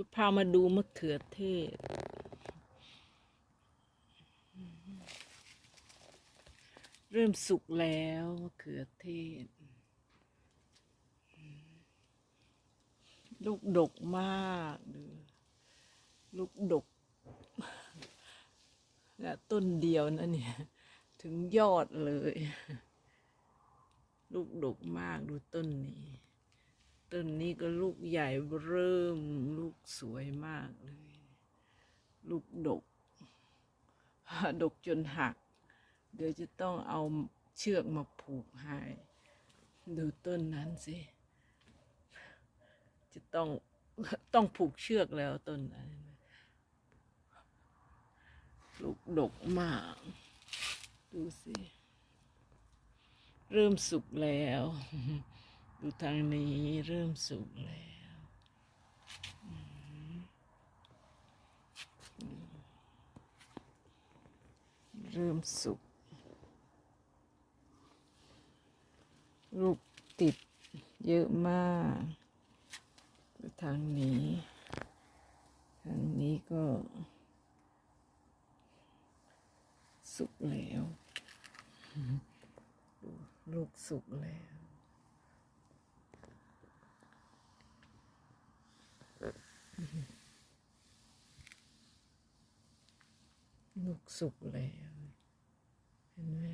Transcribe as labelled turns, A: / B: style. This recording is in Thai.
A: ยุพามาดูมะเขือเทศ เริ่มสุกแล้วมะเขือเทศ ลูกดกมากดูลูกดกเนี่ยต้นเดียวนะเนี่ย ถึงยอดเลย ลูกดกมากดูต้นนี้ ต้นนี้ก็ลูกใหญ่เริ่มลูกสวยมากเลย ลูกดก ดกจนหัก เดี๋ยวจะต้องเอาเชือกมาผูกให้ดูต้นนั้นสิ จะต้องต้องผูกเชือกแล้วต้นนั้นลูกดกมาก ดูสิ เริ่มสุกแล้ว ดูทางนี้เริ่มสุกแล้วอืมเริ่มสุกลูกติดเยอะมากดูทางนี้ ทางนี้ก็ สุกแล้วดูลูกสุกแล้ว ลูกสุกแล้ว เห็นไหม